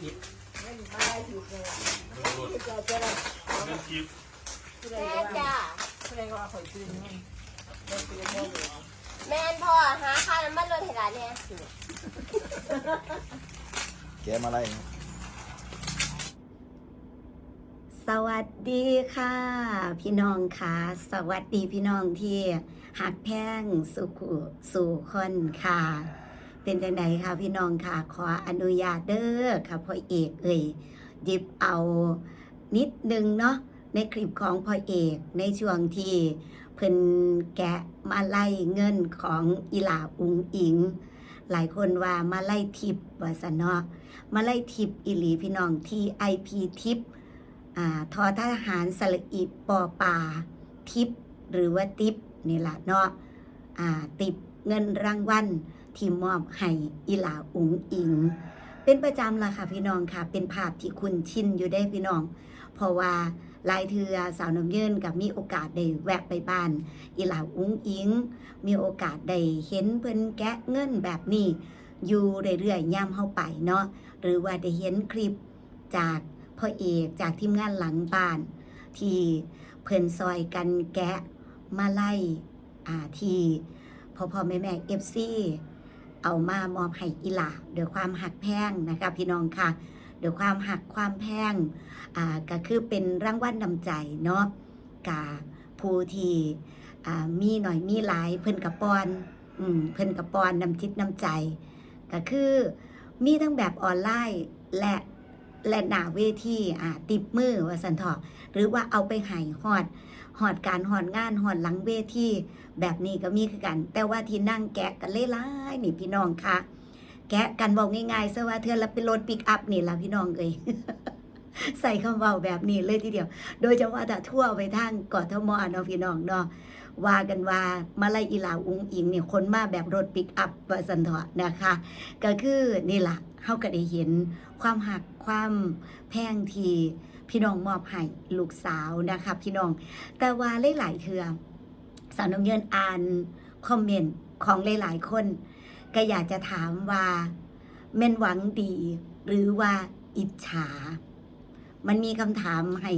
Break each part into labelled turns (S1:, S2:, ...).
S1: ทิพย์
S2: เงินมาได้อยู่เลย
S3: โดนโดน
S2: ที่จะจะได้
S3: เงินทิพย์
S4: แม่จ้า
S2: ผู้ใดว่าข่อยตื่นเงินเงินตื่นเงินเหรอ
S4: แม่นพ่อหาค่าน้ำมันรถให้หลานเนี่ย
S5: แกมาไล่
S6: สวัสดีค่ะ พี่น้องค่ะ สวัสดีพี่น้องที่หักแพงสุขุสู่คนค่ะ เป็นจังไดค่ะพี่น้องค่ะ ขออนุญาตเด้อค่ะพ่อเอกเอ่ยหยิบเอานิดนึงเนาะในคลิปของพ่อเอกในช่วงที่เพิ่นแกะมาไล่เงินของอีหลาอุงอิง หลายคนว่ามาไล่ทิปว่าสนเนาะมาไล่ทิปอีหลีพี่น้องที่ IP ทิปอ่าทอทหารสระอิปอปาทิปหรือว่าติปนี่แหละเนาะอ่าติปเงินรางวัล ที่มอบให้อีหลาอุ๋งอิง เป็นประจำละค่ะพี่น้องค่ะ เป็นภาพที่คุณชินอยู่ได้พี่น้อง เพราะว่าลายเทือสาวน้ำเยินกับมีโอกาสได้แวะไปบ้าน อีหลาอุ๋งอิง มีโอกาสได้เห็นเพิ่นแกะเงินแบบนี้ อยู่เรื่อยๆย่ำเข้าไปเนาะหรือว่าได้เห็นคลิปจากพ่อเอกจากทีมงานหลังบ้าน ที่เพิ่นซอยกันแกะมาไล่อาที่พ่อพ่อแม่แม่เอฟซี เอามามอบให้อีหลาด้วยความหักแพงนะคะพี่น้องค่ะด้วยความหักความแพงอ่าก็คือเป็นรางวัลนนำใจเนาะกาผู้ที่อ่ามีหน่อยมีหลายเพิ่นกระปอนอืมเพิ่นกระปอนนำจิตนำใจ ก็คือมีทั้งแบบออนไลน์และ และหน้าเวทีอ่าติบมือว่าสันเถาะหรือว่าเอาไปหายหอดหอดการหอดงานหอดหลังเวทีแบบนี้ก็มีคือกัน แต่ว่าที่นั่งแกะกันเล่ล่ายนี่พี่น้องคะแกะกันบอกง่ายๆซะว่าเธอละเป็นรถปิกอัพนี่ละพี่น้องเอ้ยใส่คำว่าแบบนี้เลยทีเดียว โดยเฉพาะถ้าทั่วไปทางกอทมเนาะพี่น้องเนาะ ว่ากันว่ามาลายอีหลาอุงอิงเนี่ยคนมาแบบรถปิกอัพว่าสันเถาะนะคะ ก็คือนี่ล่ะเฮาก็ได้เห็นความหักความแพงทีพี่น้องมอบให้ลูกสาวนะคะพี่น้อง แต่ว่าหลายๆเทือสาวน้ำเงินอ่านคอมเมนต์ของหลายๆคน ก็อยากจะถามว่าแม่นหวังดี หรือว่าอิจฉา มันมีคำถามให้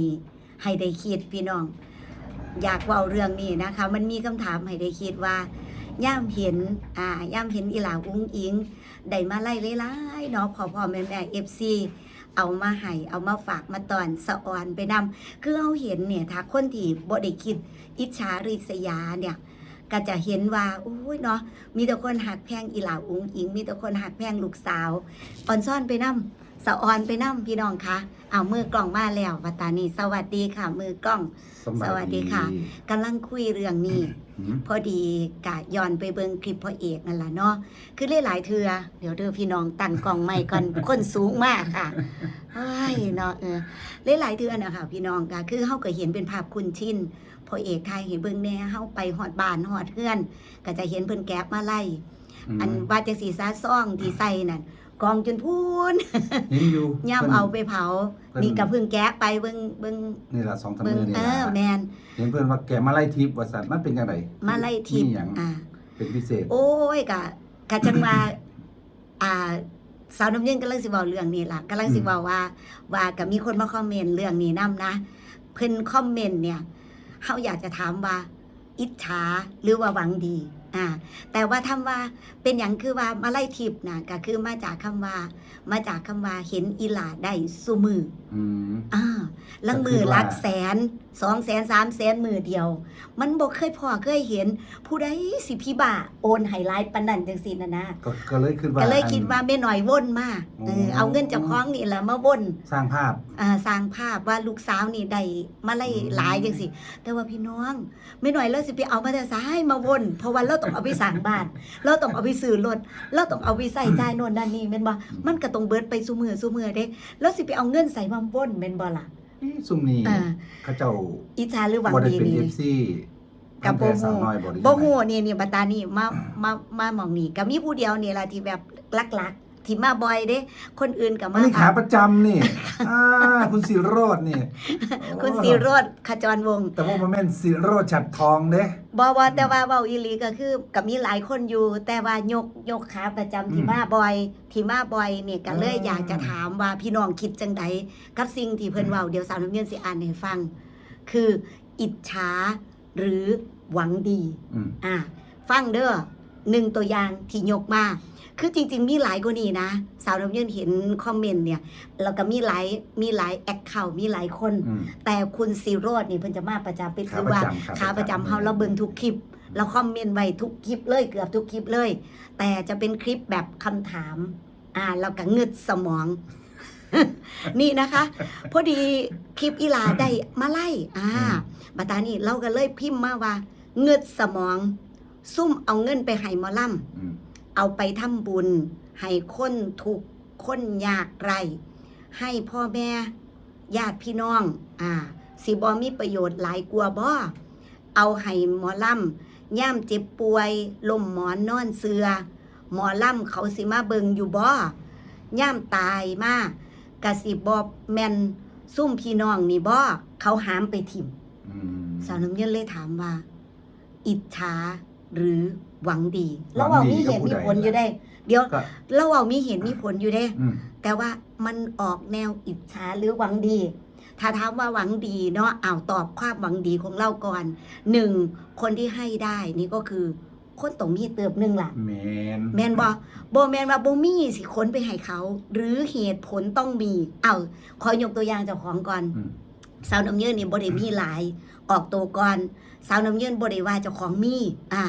S6: ให้ได้คิดพี่น้อง อยากเว่าเรื่องนี้นะคะ มันมีคำถามให้ได้คิดว่าย่ามเห็นอ่าย่ามเห็นอีหลาอุ้งอิงได้มาไล่ไล่ๆเนาะพอพ่อแม่แม่เอฟซีเอามาให้เอามาฝากมาตอนสะออนไปนำคือเอาเห็นเนี่ยถ้าคนที่บ่ได้คิดอิจฉาริษยาเนี่ยก็จะเห็นว่าโอ้ยเนาะมีแต่คนหักแพงอีหลาอุ้งอิง มีแต่คนหักแพงลูกสาวอ่อนซ่อนไปนำ สะออนไปนำพี่น้องคะเอามือกล้องมาแล้ววัตตานีสวัสดีค่ะ มือกล้อง สวัสดีค่ะกำลังคุยเรื่องนี้
S5: อืม
S6: พอดีกะย้อนไปเบิ่งคลิปพ่อเอกนั่นล่ะเนาะคือหลายๆเทือเดี๋ยวเด้อพี่น้องตั้งกล้องใหม่ก่อนคนสูงมากค่ะเฮ้ยเนาะเออหลายๆเทือนะคะพี่น้องก็คือเฮาก็เห็นเป็นภาพคุณชินพ่อเอกไทยเห็นเบิ่งแน่เฮาไปฮอดบ้านฮอดเฮือน ก็จะเห็นเพิ่นแก๊บมาไล่อันว่าจังสีซาซ่องที่ใส่นั่น กองจนพูน
S5: เห็นอยู่
S6: ย่ำ
S5: พิ่น
S6: เอาไปเผา
S5: เพิ่น
S6: นี่ก็เพิ่งแกะไปเบิ่งเบิ่ง
S5: นี่ล่ะสองสาม
S6: เบิ่ง
S5: มือนี่
S6: เอ
S5: ล่ะ
S6: อแมน
S5: เห็นเพื่อนว่าแกมาไล่ทิพย์ว่าสัตว์มันเป็นยังไง
S6: มาไล่ทิพย์
S5: มีหยัง
S6: อ่า
S5: เป็นพิเศษ
S6: โอ้ยกะกะจังว่าอ่าสาวน้ำเย็นกำลังสิเว้าเรื่องนี้ล่ะกำลังสิเว้าว่า ว่าก็มีคนมาคอมเมนต์เรื่องนี้นํนะ เพิ่นคอมเมนต์เนี่ยเฮาอยากจะถามว่า อิจฉาหรือว่าหวังดี อ่าแต่ว่าทำว่าเป็นอย่างคือว่ามาไล่ทิพย์นะก็คือมาจากคำว่า มาจากคำว่าเห็นอีหลาได้สุมือ
S5: อืม
S6: อ่าลังมือ
S5: ก็คือว่า
S6: ลักแสน สองแสนสามแสนมือเดียว มันบอกเคยพอเคยเห็น ผู้ใดสิพี่บ่าโอนไฮไลท์ปันนันจังสินะนะ
S5: ก็ก็เลยคิดว่า
S6: ก็เลยคิดว่า
S5: อัน
S6: ไม่หน่อยว่นมาเออ
S5: อ๋อ
S6: เอาเงินจากค้องนี่แหละมาว่น
S5: สร้างภาพ
S6: อ่าสร้างภาพว่าลูกสาวนี่ได้มาไล่
S5: อืม
S6: หลายจังสิแต่ว่าพี่น้องไม่หน่อยเราสิไปเอามาแต่ซ้ายมาว่นเพราะว่าเราต้องเอาไปสร้างบ้าน เราต้องเอาไปซื้อรถเราต้องเอาไปใส่จ่ายโน่นนั่นนี่แม่นบ่มันก็ต้องเบิดไปซุมือซุมือเด้แล้วสิไปเอาเงินใส่มาว่นแม่นบ่ล่ะ
S5: เอ๊ะซุ่มนี้
S6: อ่า
S5: เขาเจ้า
S6: อิจฉาหรือหวัง
S5: บ่ได้
S6: ดี
S5: เป็น
S6: นี่
S5: FC
S6: กับ
S5: เพิ่น
S6: บ่
S5: แพ้สาว
S6: ฮู้
S5: น้อยบ่ได้
S6: บ่ฮู้นี่นี่บัดตานี่มามามาหมองนี่ก็มีผู้เดียวนี่ล่ะที่แบบลัก ที่มาบ่อยเด้ คนอื่นก็
S5: อั
S6: มาน
S5: นี้ขาประจำนี่ อ่าคุณสิโรดนี่
S6: คุณ
S5: โอ้
S6: สีโรดขจรวงศ์
S5: แต่ว่ามันแม่นสิโรดฉัดทองเด้
S6: บ่ว่าแต่ว่าเว้าอีหลีก็คือก็มีหลายคนอยู่ แต่ว่ายกยกขาประจำที่
S5: อืม
S6: มาบ่อยที่มาบ่อยเนี่ยก็เลย
S5: อ่า
S6: อยากจะถามว่าพี่น้องคิดจังใดกับสิ่งที่เพิ่นเว้าเดี๋ยวสาวน้ำเงินสิอ่านให้ฟัง คืออิจฉาหรือหวังดี
S5: อืม
S6: อะฟังเด้อ หนึ่งตัวอย่างที่ยกมาคือจริง ๆ มีหลายกว่านี้นะ สาวน้ำเงินเห็นคอมเมนต์เนี่ยแล้วก็มีหลายมีหลายแอคเคาท์มีหลายคน
S5: อืม
S6: แต่คุณซีโรดนี่เพิ่นจะมาประจำเป็น
S5: ขา
S6: คือ
S5: ประ
S6: ว่า
S5: จำ
S6: ขาประจำเฮาเราเบิ่งทุกคลิปเราคอมเมนต์ไว้ทุกคลิปเลยเกือบทุกคลิปเลย แต่จะเป็นคลิปแบบคำถาม อ่าเราก็งึดสมอง นี่นะคะ พอดีคลิปอีหลาได้มาไล่ อ่า บัดตานี่เราก็เลยพิมพ์มาว่าเงึดสมอง ซุ่มเอาเงินไปให้หมอลำ
S5: อืม
S6: เอาไปทำบุญ ให้คนทุกข์คนยากไร ให้พ่อแม่ญาติพี่น้อง อ่า สิบอมีประโยชน์หลายกว่าบ่เอาให้หมอลำย่ามเจ็บป่วยล่มหมอนนอนเสือ หมอลำเขาสิมาเบิงอยู่บ่ย่ามตายมากกะสิบอแมนซุ่มพี่น้องนี่บ่เขาหามไปถิ่ม
S5: อืม
S6: สาวน้ำเย็นเลยถามว่า อิจฉา หรือหวังดี
S5: หวั
S6: เรา
S5: ง
S6: เอา
S5: ดี
S6: มีเหตุ
S5: กับผู้
S6: มี
S5: ใด
S6: ผลอยู่ได้ เดี๋ยว
S5: ก็
S6: เราเอามีเหตุมีผลอยู่ได้
S5: อืม
S6: แต่ว่ามันออกแนวอิจฉาหรือหวังดี ถ้าถามว่าหวังดีเนาะเอาตอบความหวังดีของเราก่อนหนึ่งคนที่ให้ได้นี่ก็คือ คนต้องมีเติบหนึ่งล่ะ
S5: แมน
S6: แมนบอโบแมนว่าโบมีสิคนไปให้เขา หรือเหตุผลต้องมี เอาขอยกตัวอย่างเจ้าของก่อน
S5: อืม
S6: สาวน้ำเยินนี่บ่ได้มีหลาย ออกตัวก่อนสาวน้ำเยินบ่ได้ว่าเจ้าของมีอ่า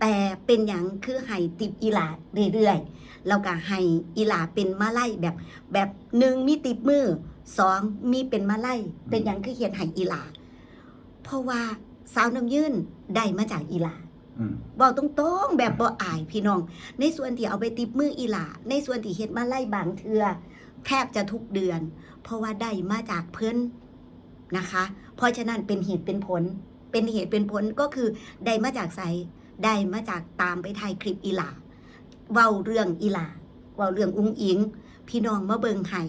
S6: แต่เป็นอย่างคือให้ติบอีหลาเรื่อยๆแล้วก็ให้อีหลาเป็นมาไล่แบบแบบหนึ่งมีติบมือสองมีเป็นมาไล่เป็นอย่างคือเขียนให้อีหลาเพราะว่าสาวน้ำเยินได้มาจากอีหลา
S5: อืม
S6: บอกตรงๆแบบบ่อายพี่น้อง ในส่วนที่เอาไปติบมืออีหลาในส่วนที่เฮ็ดมาไล่บางเทือแทบจะทุกเดือน เพราะว่าได้มาจากเพื่อนนะคะ เพราะฉะนั้นเป็นเหตุเป็นผล เป็นเหตุเป็นผลก็คือได้มาจากไสได้มาจากตามไปถ่ายคลิปอีหลาเว้าเรื่องอีหลาเว้าเรื่องอุ้งอิง พี่น้องมาเบิงให้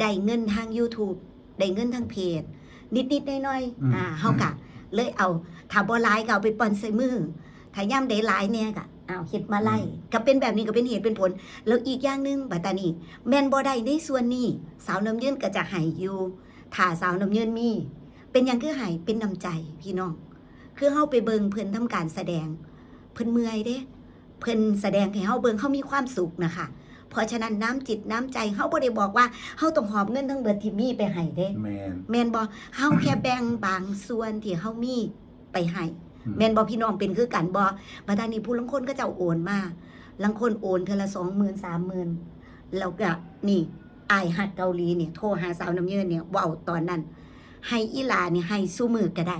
S6: ได้เงินทาง YouTube ได้เงินทางเพจ นิดๆหน้อย
S5: อืม
S6: ๆอ่าเฮากะ เลยเอาถ้าบ่หลายก็เอาไปปอนใส่มือถ้าย่ำได้หลายเนี่ยก็เอาเฮ็ดมาไล่ก็เป็นแบบนี้ก็เป็นเหตุเป็นผล แล้วอีกอย่างหนึงบัดตานี้แม่นบ่ได้ในส่วนนี้ สาวน้ำยืนก็จะให้อยู่ถ้าสาวน้ำยืนมี เป็นหยังคือให้เป็นน้ำใจพี่น้อง คือเฮาไปเบิงเพิ่นทำการแสดง เพิ่นเมื่อยเด้ เพิ่นแสดงให้เฮาเบิงเฮามีความสุขนะคะเพราะฉะนั้นน้ำจิตน้ำใจเฮาบ่ได้บอกว่าเฮาต้องหอบเงินทั้งเบิดที่มีไปให้เด้
S5: แมน
S6: แม่นบ่เฮาแค่แบ่งบางส่วนที่เฮามีไปให้
S5: อืม
S6: แม่นบ่พี่น้องเป็นคือกันบ่บัดนี้ผู้ลางคนก็จะโอนมาลางคนโอนเทื่อละ20,000 30,000แล้วก็นี่อายฮัดเกาหลีเนี่ยโทรหาสาวน้ำเยินเนี่ยเว้าตอนนั้น ให้อีหลาเนี่ยให้สู้มือก็ได้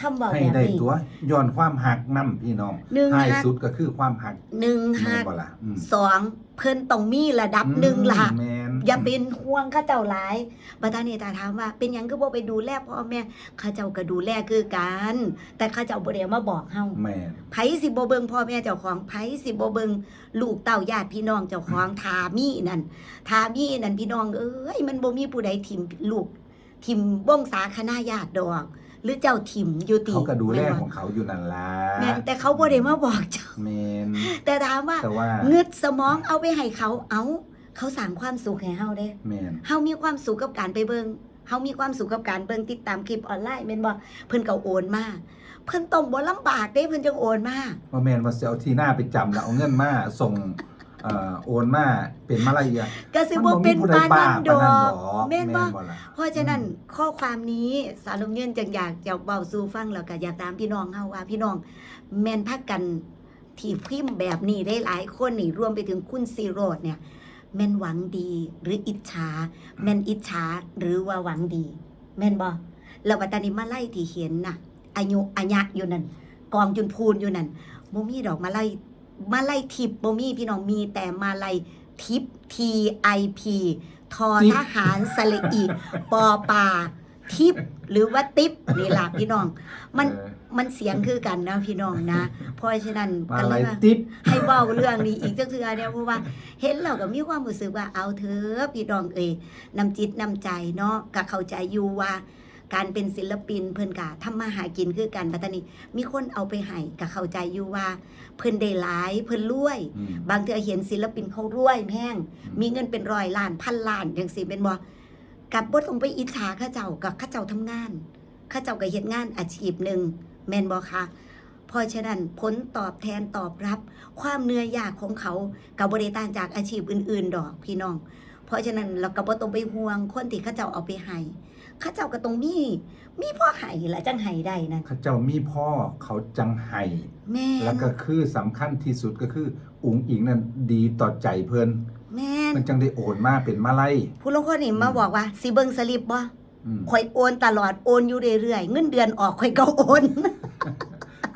S6: คำเว้า
S5: ให้
S6: แบบ
S5: ได้
S6: นี้
S5: ตัวย้อนความหักนํพี่น้อง
S6: หนึ่ง
S5: ท้าย
S6: หัก
S5: สุดก็คือความหัก
S6: หนึ่ง
S5: แม่
S6: หั
S5: น
S6: ก
S5: บ่ล่ะอืม
S6: สองเพิ่นต้องมีระดับหนึ่งล่ะ
S5: แมน
S6: อย่าเป็นห่วงข้าเจ้าหลายบัดนี้ตาถามว่า เป็นหยังก็บ่ไปดูแลพ่อแม่ข้าเจ้าก็ดูแลคือกัน แต่ข้าเจ้าบ่ได้มาบอกเฮา
S5: แมน
S6: ไผสิบ่เบิ่งพ่อแม่เจ้าของไผสิบ่เบิ่งลูกเต้าญาติพี่น้องเจ้าของทามีนั่นทามีนั่นพี่น้องเอ้ยมันบ่มีผู้ใดทิมลูก ทิมวงศาคณะญาติดอกหรือเจ้าทิมอยู่ติ
S5: เขาก็ดูแล
S6: แม่นบ่
S5: ของเขาอยู่นั่นล่ะ
S6: แม่นแต่เขาบ่ได้มาบอกเจ้า
S5: แมน
S6: แต่ถามว่า
S5: แต่ว่า
S6: เงึดสมองเอาไปให้เขาเอาเขาสร้างความสุขให้เฮาเด้
S5: แมน
S6: เฮามีความสุขกับการไปเบิงเฮามีความสุขกับการเบิงติดตามคลิปออนไลน์แม่นบ่เพิ่นก็โอนมาเพิ่นต้องบ่ลำบากเด้เพิ่นจังโอนมา
S5: ว่าแมนว่าสิเอาที่หน้าไปจำแล้วเอาเงินมาส่ง เอ่อโอนมาเป็นมาลายอะ
S6: ก็สิบ่เป็น
S5: มั
S6: ปาน
S5: บ่
S6: นั้นด
S5: มีผู้ใบ้า
S6: อก
S5: แม่
S6: แม่
S5: น
S6: น
S5: บ่
S6: บ่
S5: บ่ล่ะ
S6: เพราะฉะนั้นข้อความนี้สารลมเงินจังอยากจะเว้าสู่ฟังแล้วก็อยากตามพี่น้องเฮาว่าพี่น้องแม่นพักกันที่พิมพ์แบบนี้ได้หลายคนนี่รวมไปถึงคุณซีโรดเนี่ยแม่นหวังดีหรืออิจฉาแม่นอิจฉาหรือว่าหวังดี แม่นบ่แล้ววัตานี้มาไล่ที่เห็นน่ะอายุอัญะอยู่นั่นกองจุนพูนอยู่นั่นบ่มีดอกมาไล่ มาไล่ทิพย์บ่มีพี่น้องมีแต่มาไล่ทิพย์ T I P ทอทหารสระอีปอปาทิปหรือว่าติ๊บนี่ล่ะพี่น้อง มัน
S5: เออ
S6: มันเสียงคือกันนะพี่น้องนะ เพราะฉะนั้น
S5: มา
S6: ก็
S5: อะ
S6: เล
S5: ไร
S6: ยว่า
S5: ติ๊บ
S6: ให้เว้าเรื่องนี้อีกจักเทื่อเนี่ยเพราะว่า เห็นเราก็มีความรู้สึกว่าเอาเถอะพี่น้องเอ้ยน้ำจิตน้ำใจเนาะก็เข้าใจอยู่ว่า การเป็นศิลปินเพิ่นกะทำมาหากินคือกันปัตตานีมีคนเอาไปให้ก็เข้าใจอยู่ว่า เพิ่นได้หลายเพิ่นรวย
S5: อืม
S6: บางเทื่อเห็นศิลปินเขารวยแพงมีเงินเป็นร้อยล้านพันล้านจังซี่เป็นบ่กับบ่ต้องไปอิจฉาเขาเจ้ากับเขาเจ้าทำงานเขาเจ้าก็เฮ็ดงานอาชีพหนึ่งแม่นบ่คะเพราะฉะนั้นผลตอบแทนตอบรับ ความเหนื่อยยากของเขากับ่ได้ต่างจากอาชีพอื่น ๆ ดอกพี่น้อง เพราะฉะนั้นเราก็บ่ต้องไปห่วงคนที่เขาเจ้าเอาไปให้เขาเจ้าก็ต้องมี มีพ่อให้ล่ะจังให้ได้นั่น
S5: เขาเจ้ามีพ่อเขาจังไห้
S6: แม่
S5: แล้ว
S6: น
S5: ก็คือสำคัญที่สุดก็คืออุ๋งอิงนั่นดีต่อใจเพิ่น
S6: แม่น
S5: มันจังได้โอนมาเป็นมาไล่
S6: ผู้ลางคนนี่มาบอกว่าสิเบิ่งสลิปบ่
S5: อืม
S6: ข่อยโอนตลอดโอนอยู่เรื่อยๆเงินเดือนออกข่อยก็โอน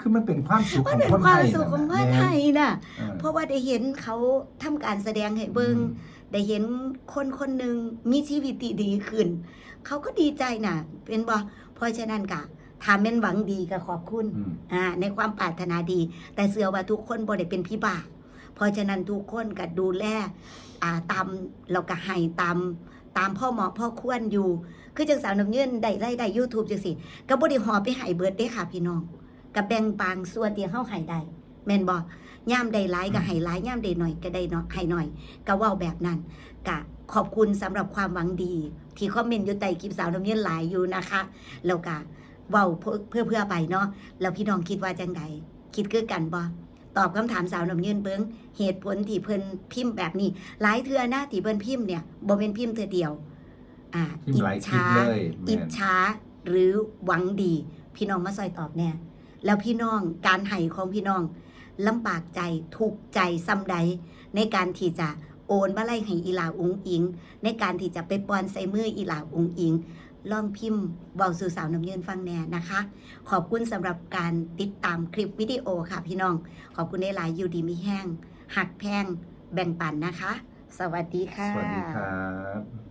S5: คือมันเป็นความสุข
S6: มั
S5: ข
S6: น
S5: อง
S6: เป็น
S5: คน
S6: ควา
S5: ไท
S6: ม
S5: ย
S6: สุขของค
S5: นั่
S6: น
S5: น
S6: ไท
S5: น่ะ
S6: ยน่ะ
S5: เออ
S6: เพราะว่าได้เห็นเขาทำการแสดงให้เบิง ได้เห็นคนคนหนึ่งมีชีวิตที่ดีขึ้น เขาก็ดีใจน่ะเป็นบ่เพราะฉะนั้นกะถามแม่นหวังดีก็ขอบคุณ
S5: อืม
S6: อ่าในความปรารถนาดี แต่เสือว่าทุกคนบ่ได้เป็นพี่บ้าเพราะฉะนั้นทุกคนก็ดูแลอ่าตามเราก็ให้ตามตามพ่อเหมาะพ่อควรอยู่ คือจังสาวน้ำเงินได้ได้ได้ยูทูบจังสิก็บ่ได้หอบไปให้เบิดเด้ค่ะพี่น้องก็แบ่งปันส่วนที่เฮาให้ได้ แม่นบ่ย่ามใดหลายก็ให้หลายย่ามใดหน่อยก็ได้น้อยให้หน่อยก็เว้าแบบนั้นก็ขอบคุณสำหรับความหวังดี ที่คอมเมนต์อยู่ใต้คลิปสาวน้ำเงินหลายอยู่นะคะแล้วก็เว้าเพื่อเพื่อเพื่อไปเนาะแล้วพี่น้องคิดว่าจังใดคิดคือกันบ่ตอบคำถามสาวน้ำเงินเบิงเหตุผลที่เพิ่นพิมพ์แบบนี้ หลายเทื่อหน้าที่เพิ่นพิมพ์เนี่ยบ่เป็นพิมพ์เทื่อเดียว อ่า
S5: พิมพ์หลายคลิปเลยแม่น
S6: อิจฉาหรือหวังดี พี่น้องมาซอยตอบแน่แล้วพี่น้องการให้ของพี่น้อง ลำบากใจทุกใจซ้ำใด ในการที่จะโอนมาไล่ให้อีหลาอุงอิง ในการที่จะไปปอนใส่มืออีหลาอุงอิงลองพิมพ์เบาสู่สาวน้ำเยินฟังแน่นะคะ ขอบคุณสำหรับการติดตามคลิปวิดีโอค่ะพี่น้อง ขอบคุณได้หลายยูดีม่แห้งหักแพงแบ่งปันนะคะ สวัสดีค่ะ
S5: สวัสดีครับ